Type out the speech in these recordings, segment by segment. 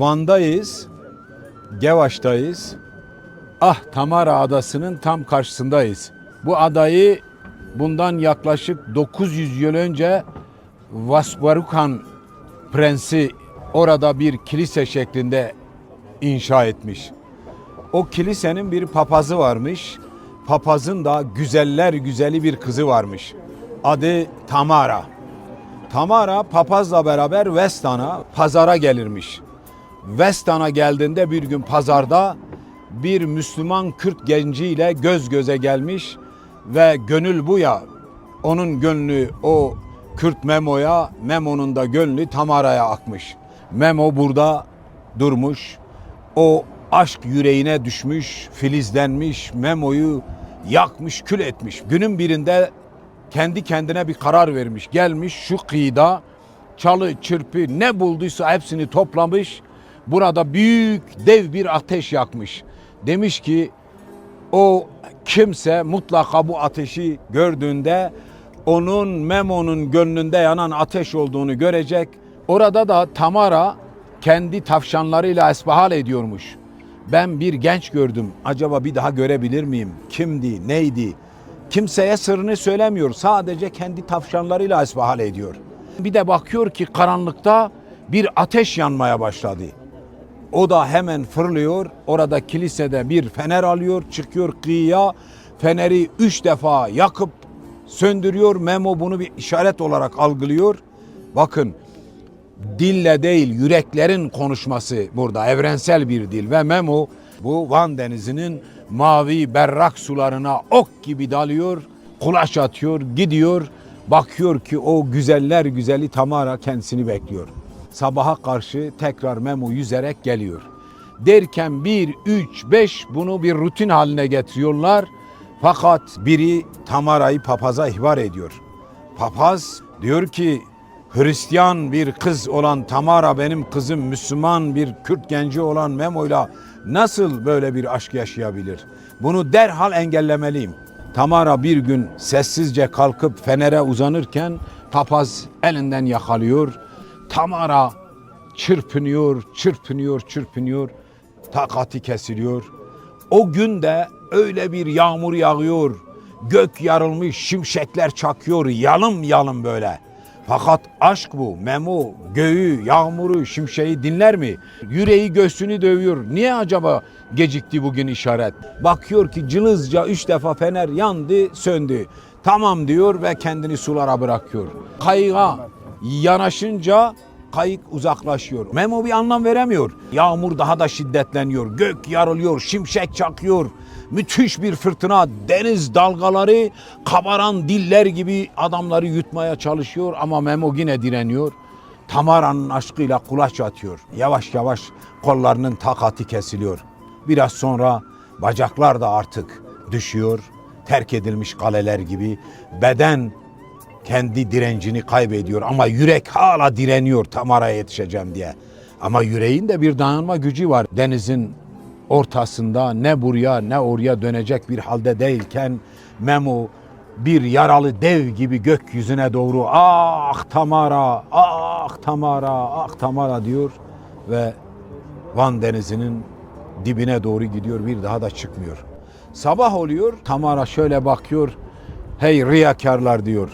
Van'dayız. Gevaş'tayız. Ah Tamara Adası'nın tam karşısındayız. Bu adayı bundan yaklaşık 900 yıl önce Vasvarukan Prensi orada bir kilise şeklinde inşa etmiş. O kilisenin bir papazı varmış. Papazın da güzeller güzeli bir kızı varmış. Adı Tamara. Tamara papazla beraber Vestan'a pazara gelirmiş. Vestan'a geldiğinde bir gün pazarda bir Müslüman Kürt genciyle göz göze gelmiş ve gönül bu ya onun gönlü o Kürt Memo'ya, Memo'nun da gönlü Tamara'ya akmış. Memo burada durmuş. O aşk yüreğine düşmüş, filizlenmiş, Memo'yu yakmış, kül etmiş. Günün birinde kendi kendine bir karar vermiş. Gelmiş şu kıyıda çalı, çırpı ne bulduysa hepsini toplamış. Burada büyük dev bir ateş yakmış. Demiş ki o kimse mutlaka bu ateşi gördüğünde onun Memo'nun gönlünde yanan ateş olduğunu görecek. Orada da Tamara kendi tavşanlarıyla esbahal ediyormuş. Ben bir genç gördüm. Acaba bir daha görebilir miyim? Kimdi? Neydi? Kimseye sırrını söylemiyor. Sadece kendi tavşanlarıyla esbahal ediyor. Bir de bakıyor ki karanlıkta bir ateş yanmaya başladı. O da hemen fırlıyor. Orada kilisede bir fener alıyor, çıkıyor kıyıya. Feneri üç defa yakıp söndürüyor. Memo bunu bir işaret olarak algılıyor. Bakın dille değil yüreklerin konuşması burada evrensel bir dil ve Memo bu Van Denizi'nin mavi berrak sularına ok gibi dalıyor, kulaç atıyor, gidiyor. Bakıyor ki o güzeller güzeli Tamara kendisini bekliyor. Sabaha karşı tekrar Memo yüzerek geliyor. Derken bir, üç, beş bunu bir rutin haline getiriyorlar. Fakat biri Tamara'yı papaza ihbar ediyor. Papaz diyor ki Hristiyan bir kız olan Tamara benim kızım Müslüman bir Kürt genci olan Memo'yla nasıl böyle bir aşk yaşayabilir? Bunu derhal engellemeliyim. Tamara bir gün sessizce kalkıp fenere uzanırken papaz elinden yakalıyor. Tamara çırpınıyor, çırpınıyor, çırpınıyor. Takati kesiliyor. O gün de öyle bir yağmur yağıyor. Gök yarılmış, şimşekler çakıyor, yalım yalım böyle. Fakat aşk bu. Memo göğü, yağmuru, şimşeği dinler mi? Yüreği göğsünü dövüyor. Niye acaba gecikti bugün işaret? Bakıyor ki cılızca üç defa fener yandı, söndü. Tamam diyor ve kendini sulara bırakıyor. Kayığa yanaşınca kayık uzaklaşıyor. Memo bir anlam veremiyor. Yağmur daha da şiddetleniyor. Gök yarılıyor, şimşek çakıyor. Müthiş bir fırtına, deniz dalgaları kabaran diller gibi adamları yutmaya çalışıyor ama Memo yine direniyor. Tamara'nın aşkıyla kulaç atıyor. Yavaş yavaş kollarının takati kesiliyor. Biraz sonra bacaklar da artık düşüyor. Terk edilmiş kaleler gibi beden kendi direncini kaybediyor ama yürek hala direniyor Tamara'ya yetişeceğim diye. Ama yüreğin de bir dayanma gücü var. Denizin ortasında ne buraya ne oraya dönecek bir halde değilken Memo bir yaralı dev gibi gökyüzüne doğru ah Tamara, ah Tamara, ah Tamara diyor ve Van Denizi'nin dibine doğru gidiyor bir daha da çıkmıyor. Sabah oluyor Tamara şöyle bakıyor hey riyakarlar diyor.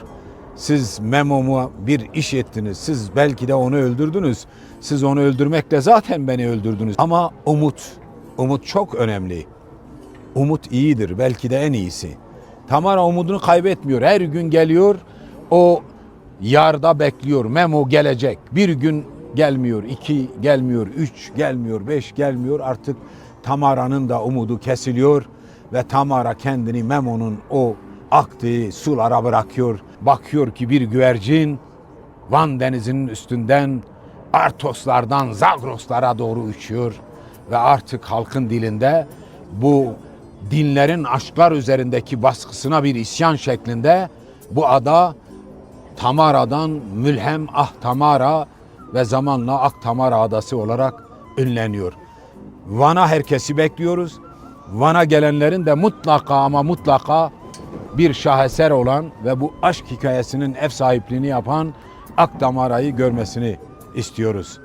Siz Memo'mu bir iş ettiniz. Siz belki de onu öldürdünüz. Siz onu öldürmekle zaten beni öldürdünüz. Ama umut, umut çok önemli. Umut iyidir, belki de en iyisi. Tamara umudunu kaybetmiyor. Her gün geliyor, o yarda bekliyor. Memo gelecek. Bir gün gelmiyor, iki gelmiyor, üç gelmiyor, beş gelmiyor. Artık Tamara'nın da umudu kesiliyor ve Tamara kendini Memo'nun o aktığı sulara bırakıyor. Bakıyor ki bir güvercin Van denizinin üstünden Artoslardan Zagroslara doğru uçuyor ve artık halkın dilinde bu dinlerin aşklar üzerindeki baskısına bir isyan şeklinde bu ada Tamara'dan Mülhem Ah Tamara ve zamanla Ak Tamara Adası olarak ünleniyor. Van'a herkesi bekliyoruz. Van'a gelenlerin de mutlaka ama mutlaka bir şaheser olan ve bu aşk hikayesinin ev sahipliğini yapan Ak Tamara'yı görmesini istiyoruz.